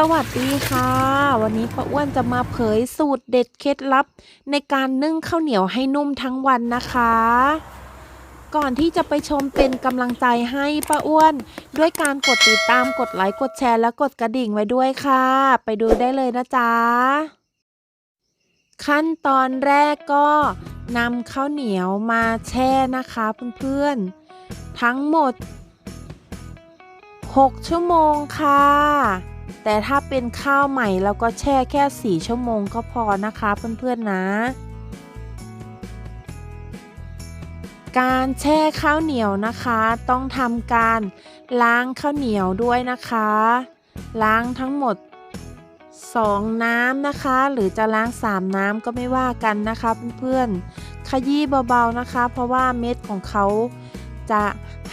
สวัสดีค่ะ วันนี้ป้าอ้วนจะมาเผยสูตรเด็ดเคล็ดลับ ในการนึ่งข้าวเหนียวให้นุ่มทั้งวันนะคะ ก่อนที่จะไปชมเป็นกำลังใจให้ป้าอ้วน ด้วยการกดติดตามกดไลค์กดแชร์และกดกระดิ่งไว้ด้วยค่ะ ไปดูได้เลยนะจ๊ะ ขั้นตอนแรกก็นำข้าวเหนียวมาแช่นะคะเพื่อนๆทั้งหมด 6 ชั่วโมงค่ะ แต่ถ้าเป็นข้าวใหม่เราก็แช่แค่ 4 ชั่วโมงก็พอนะคะเพื่อนๆนะ การแช่ข้าวเหนียวนะคะ ต้องทำการล้างข้าวเหนียวด้วยนะคะ ล้างทั้งหมด 2 น้ำนะคะ หรือจะล้าง 3 น้ำก็ไม่ว่ากันนะคะเพื่อนๆขยี้เบาๆนะคะ เพราะว่าเม็ดของเขา จะ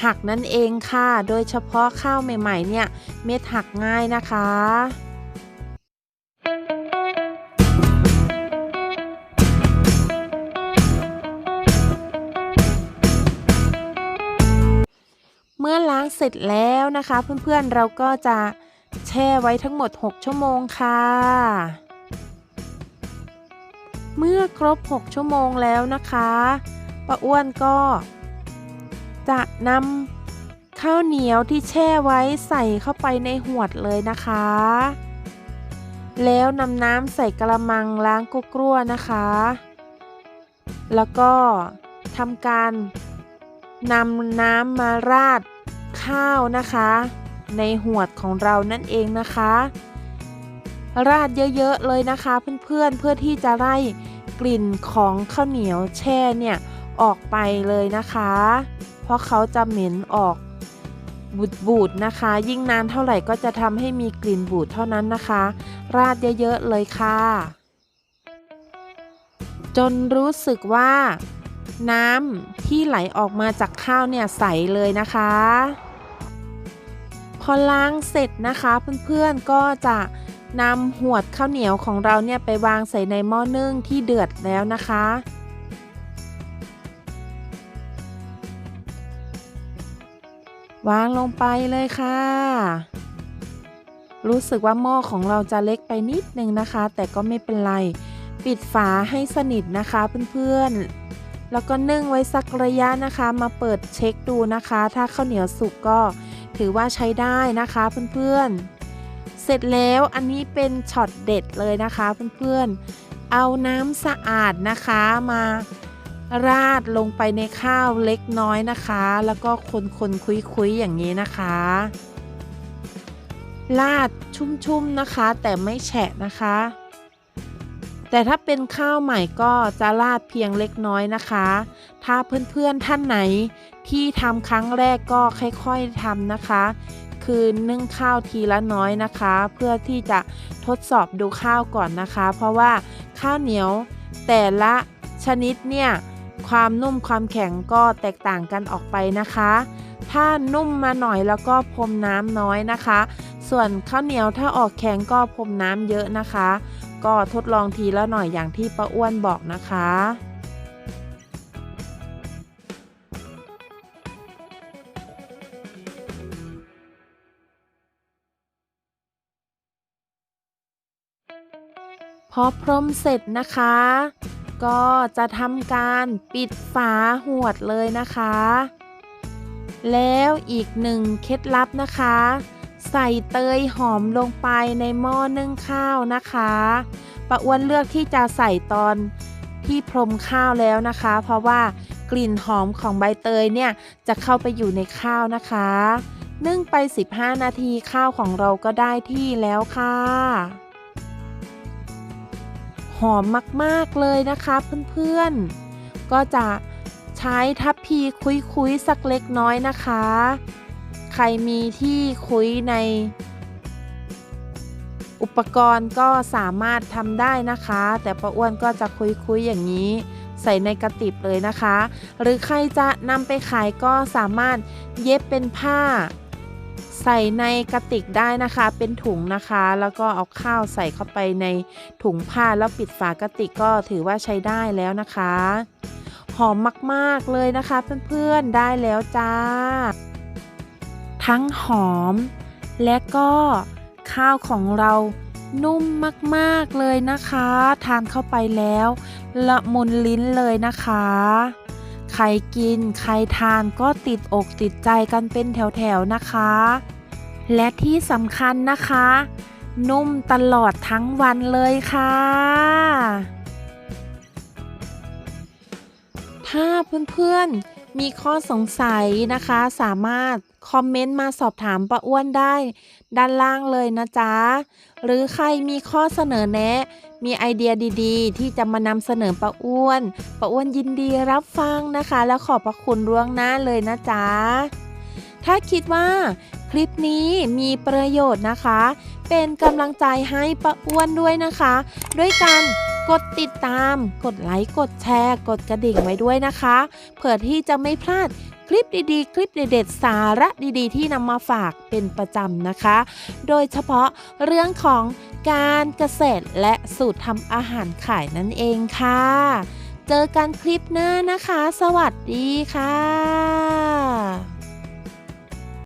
หักนั่นเองค่ะ โดยเฉพาะข้าวใหม่ๆเนี่ยเม็ดหักง่ายนะคะเมื่อล้างเสร็จแล้วนะคะ เพื่อนๆเราก็จะแช่ไว้ทั้งหมด 6 ชั่วโมงค่ะ เมื่อครบ 6 ชั่วโมงแล้วนะคะป้าอ้วนก็ จะนำข้าวเหนียวที่แช่ไว้ใส่เข้าไปในหวดเลยนะคะ แล้วนำน้ำใส่กระมังล้างกุกรัวนะคะ แล้วก็ทำการนำน้ำมาราดข้าวนะคะ ในหวดของเรานั่นเองนะคะ ราดเยอะๆเลยนะคะเพื่อนๆเพื่อที่จะไล่กลิ่นของข้าวเหนียวแช่เนี่ยออกไปเลยนะคะ เพราะเขาจะเหม็นออกบูดบูดๆนะคะ ยิ่งนานเท่าไหร่ก็จะทำให้มีกลิ่นบูดเท่านั้นนะคะ ราดเยอะๆเลยค่ะ จนรู้สึกว่า น้ำที่ไหลออกมาจากข้าวเนี่ยใสเลยนะคะ พอล้างเสร็จนะคะเพื่อนๆก็จะนำหวดข้าวเหนียวของเราเนี่ยไปวางใส่ในหม้อนึ่งที่เดือดแล้วนะคะ วางลงไปเลยค่ะ รู้สึกว่าหม้อของเราจะเล็กไปนิดนึงนะคะ แต่ก็ไม่เป็นไร ปิดฝาให้สนิทนะคะเพื่อนๆ แล้วก็นึ่งไว้สักระยะนะคะ มาเปิดเช็คดูนะคะ ถ้าข้าวเหนียวสุกก็ถือว่าใช้ได้นะคะเพื่อนๆ เสร็จแล้วอันนี้เป็นช็อตเด็ดเลยนะคะเพื่อนๆ เอาน้ำสะอาดนะคะมา ราดลงไปในข้าวเล็กน้อยนะคะ แล้วก็คนๆคุยๆอย่างนี้นะคะราดชุ่มๆนะคะ แต่ไม่แฉะนะคะ แต่ถ้าเป็นข้าวใหม่ก็จะราดเพียงเล็กน้อยนะคะ ถ้าเพื่อนๆท่านไหนที่ทำครั้งแรกก็ค่อยๆทำนะคะ คือนึ่งข้าวทีละน้อยนะคะ เพื่อที่จะทดสอบดูข้าวก่อนนะคะ เพราะว่าข้าวเหนียวแต่ละชนิดเนี่ย ความนุ่มความแข็งก็แตกต่างกันออกไปนะคะ ถ้านุ่มมาหน่อยแล้วก็พรมน้ำน้อยนะคะ ส่วนข้าวเหนียวถ้าออกแข็งก็พรมน้ำเยอะนะคะ ก็ทดลองทีละหน่อยอย่างที่ป้าอ้วนบอกนะคะพอพรมเสร็จนะคะ ก็จะทำการปิดฝาหวดเลยนะคะ แล้วอีกหนึ่งเคล็ดลับนะคะ ใส่เตยหอมลงไปในหม้อนึ่งข้าวนะคะป้าอ้วนเลือกที่จะใส่ตอนที่พรมข้าวแล้วนะคะ เพราะว่ากลิ่นหอมของใบเตยเนี่ยจะเข้าไปอยู่ในข้าวนะคะ นึ่งไป 15 นาทีข้าวของเราก็ได้ที่แล้วค่ะ อมมากๆเลยนะคะเพื่อนๆ ก็จะใช้ทัพพีคุยๆสักเล็กน้อยนะคะ ใครมีที่คุยใน อุปกรณ์ก็สามารถทำได้นะคะ แต่ป้าอ้วนก็จะคุยๆอย่างนี้ใส่ในกระติบเลยนะคะ หรือใครจะนำไปขายก็สามารถเย็บเป็นผ้า ใส่ในกระติกได้นะคะเป็นถุงนะคะ แล้วก็เอาข้าวใส่เข้าไปในถุงผ้าแล้วปิดฝากระติกก็ถือว่าใช้ได้แล้วนะคะ หอมมากๆเลยนะคะเพื่อนๆได้แล้วจ้า ทั้งหอม และก็ข้าวของเรานุ่มมากๆเลยนะคะ ทานเข้าไปแล้ว ละมุนลิ้นเลยนะคะ ใครกิน ใครทานก็ติดอกติดใจกันเป็นแถวๆนะคะ และที่สำคัญนะคะ นุ่มตลอดทั้งวันเลยค่ะ ถ้าเพื่อนๆ มีข้อสงสัยนะคะ สามารถคอมเมนต์มาสอบถามป้าอ้วนได้ ด้านล่างเลยนะจ๊ะ หรือใครมีข้อเสนอแนะ มีไอเดียดีๆ ที่จะมานำเสนอป้าอ้วนป้าอ้วนยินดีรับฟังนะคะ แล้วขอบพระคุณร่วงหน้าเลยนะจ๊ะ ถ้าคิดว่าคลิปนี้มีประโยชน์นะคะ เป็นกำลังใจให้ป้าอ้วนด้วยนะคะ ด้วยการ กดติดตาม กดไลค์ กดแชร์ กดกระดิ่งไว้ด้วยนะคะ เพื่อที่จะไม่พลาดคลิปดีๆ คลิปเด็ดๆ สาระดีๆ ที่นำมาฝากเป็นประจำนะคะ โดยเฉพาะเรื่องของการเกษตรและสูตรทำอาหารขายนั่นเองค่ะ เจอกันคลิปหน้านะคะ สวัสดีค่ะ